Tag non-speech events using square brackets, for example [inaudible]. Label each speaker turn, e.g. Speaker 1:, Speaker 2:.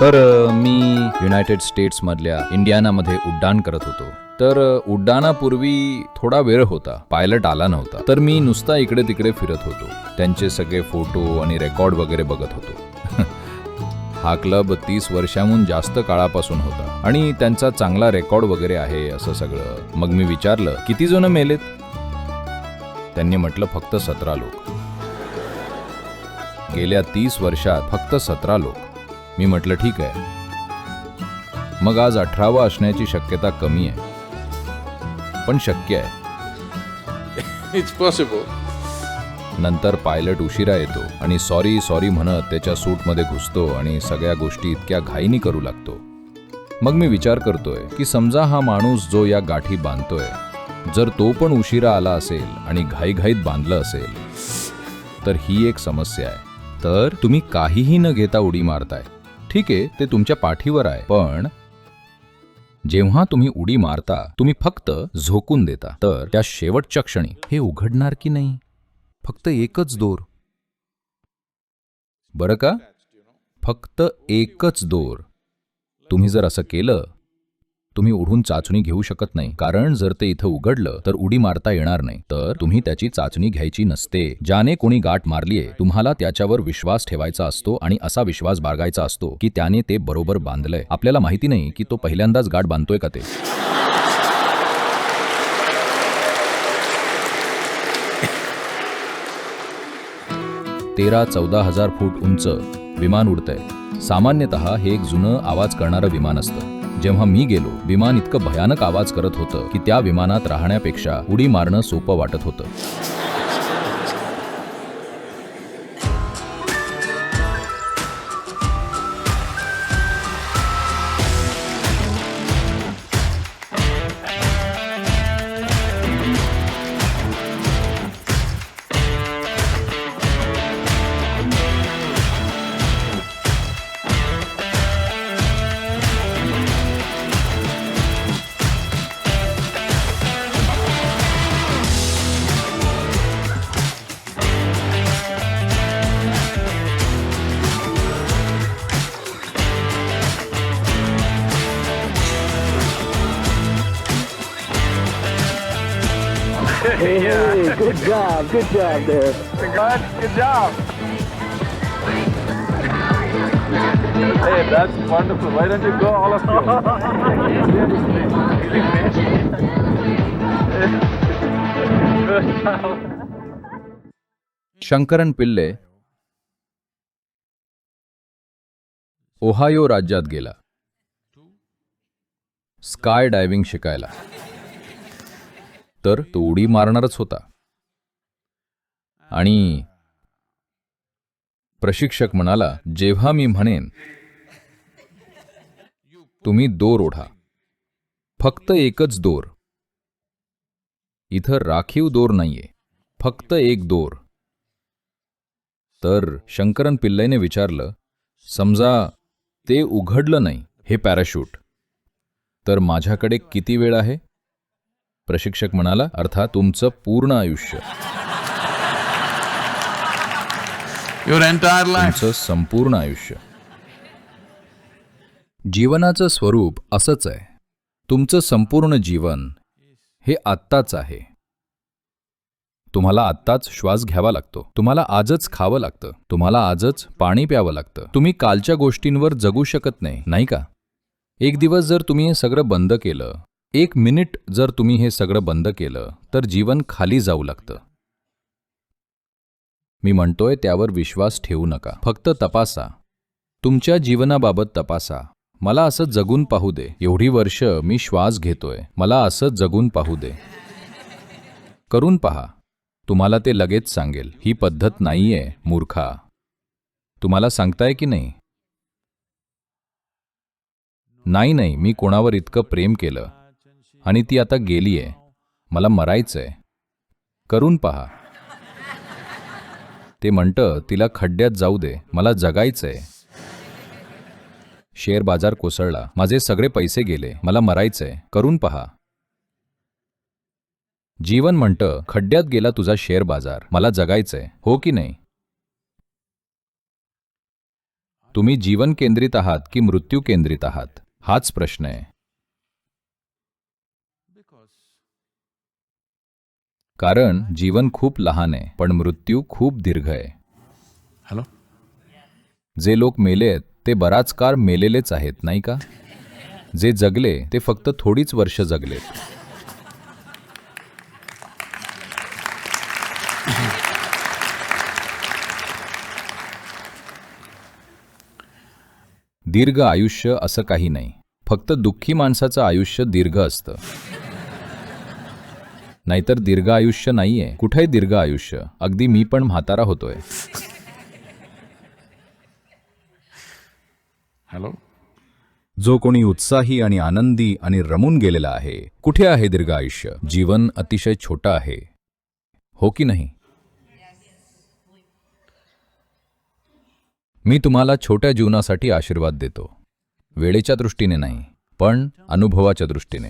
Speaker 1: तर मी युनायटेड स्टेट्समधल्या इंडियानामध्ये उड्डाण करत होतो. तर उड्डाणापूर्वी थोडा वेळ होता. पायलट आला नव्हता. तर मी नुसता इकडे तिकडे फिरत होतो. त्यांचे सगळे फोटो आणि रेकॉर्ड वगैरे बघत होतो. [laughs] हा क्लब तीस वर्षांहून जास्त काळापासून होता. आणि त्यांचा चांगला रेकॉर्ड वगैरे आहे असं सगळं. मग मी विचारलं किती जण मेलेत? त्यांनी म्हटलं फक्त सतरा लोक. गेल्या तीस वर्षात फक्त सतरा लोक. मी म्हटलं ठीक आहे. मग आज अठरावा असण्याची शक्यता कमी आहे. पण शक्य आहे.
Speaker 2: It's possible.
Speaker 1: नंतर पायलट उशिरा येतो आणि सॉरी सॉरी म्हणत त्याच्या सूटमध्ये घुसतो आणि सगळ्या गोष्टी इतक्या घाईनी करू लागतो. मग मी विचार करतोय की समजा हा माणूस जो या गाठी बांधतोय जर तो पण उशिरा आला असेल आणि घाईघाईत बांधलं असेल तर ही एक समस्या आहे. तर तुम्ही काहीही न घेता उडी मारताय. ठीक आहे ते तुमच्या पाठीवर आहे पण जेव्हा तुम्ही उडी मारता तुम्ही फक्त झोकून देता. तर त्या शेवटच्या क्षणी हे उघडणार की नाही? फक्त एकच दोर. बरं का? फक्त एकच दोर. तुम्ही जर असं केलं तुम्ही उडून चाचणी घेऊ शकत नाही. कारण जर ते इथं उघडलं तर उडी मारता येणार नाही. तर तुम्ही त्याची चाचणी घ्यायची नसते. ज्याने कोणी गाठ मारलीये तुम्हाला त्याच्यावर विश्वास ठेवायचा असतो आणि असा विश्वास बाळगायचा असतो की त्याने ते बरोबर बांधलंय. आपल्याला माहिती नाही की तो पहिल्यांदाच गाठ बांधतोय का ते. तेरा चौदा हजार फूट उंच विमान उडतंय. सामान्यतः हे एक जुनं आवाज करणारं विमान असतं. जेव्हा मी गेलो विमान इतकं भयानक आवाज करत होतं की त्या विमानात राहण्यापेक्षा उडी मारणं सोपं वाटत होतं.
Speaker 3: Hey, good job, good job there.
Speaker 2: Good, good job. Hey, that's wonderful. Why don't you go, all of you?
Speaker 1: Shankaran पिल्ले ओहायो राज्यात गेला स्काय डायव्हिंग शिकायला तर तो उडी मारणारच होता. आणि प्रशिक्षक म्हणाला जेव्हा मी म्हणेन तुम्ही दोर ओढा. फक्त एकच दोर. इथं राखीव दोर नाहीये. फक्त एक दोर. तर शंकरन पिल्लईने विचारलं समजा ते उघडलं नाही हे पॅराशूट तर माझ्याकडे किती वेळ आहे? प्रशिक्षक म्हणाला अर्थात तुमचं पूर्ण आयुष्य. तुमचं संपूर्ण आयुष्य. जीवनाचं स्वरूप असंच आहे. तुमचं संपूर्ण जीवन हे आत्ताच आहे. तुम्हाला आत्ताच श्वास घ्यावा लागतो. तुम्हाला आजच खावं लागतं. तुम्हाला आजच पाणी प्यावं लागतं. तुम्ही कालच्या गोष्टींवर जगू शकत नाही नाही का? एक दिवस जर तुम्ही हे सगळं बंद केलं एक मिनिट जर तुम्ही हे सगळं बंद केलं तर जीवन खाली जाऊ लागतं. मी म्हणतोय त्यावर विश्वास ठेवू नका. फक्त तपासा. तुमच्या जीवनाबाबत तपासा. मला असं जगून पाहू दे. एवढी वर्ष मी श्वास घेतोय. मला असं जगून पाहू दे. करून पहा. तुम्हाला ते लगेच सांगेल. ही पद्धत नाहीये मूर्खा. तुम्हाला सांगताय की नाही? नाही नाही. मी कोणावर इतकं प्रेम केलं? आणि ती आता गेलीये. मला मरायचंय. करून पहा. ते म्हणतं तिला खड्ड्यात जाऊ दे. मला जगायचंय. शेअर बाजार कोसळला. माझे सगळे पैसे गेले. मला मरायचंय. करून पहा. जीवन म्हणतं खड्ड्यात गेला तुझा शेअर बाजार. मला जगायचंय. हो की नाही? तुम्ही जीवन केंद्रित आहात की मृत्यू केंद्रित आहात? हाच प्रश्न आहे. कारण जीवन खूप लहान आहे पण मृत्यू खूप दीर्घ आहे.
Speaker 2: हॅलो?
Speaker 1: जे लोक मेले आहेत ते बराच काळ मेलेलेच आहेत नाही का? जे जगले ते फक्त थोडीच वर्ष जगलेत. दीर्घ आयुष्य असं काही नाही. फक्त दुःखी माणसाचं आयुष्य दीर्घ असतं. नाहीतर दीर्घ आयुष्य नाहीये. कुठेही दीर्घ आयुष्य. अगदी मी पण म्हातारा होतोय.
Speaker 2: हॅलो?
Speaker 1: जो कोणी उत्साही आणि आनंदी आणि रमून गेलेला आहे कुठे आहे दीर्घ आयुष्य? जीवन अतिशय छोटं आहे. हो की नाही? मी तुम्हाला छोट्या जीवनासाठी आशीर्वाद देतो. वेळेच्या दृष्टीने नाही पण अनुभवाच्या दृष्टीने.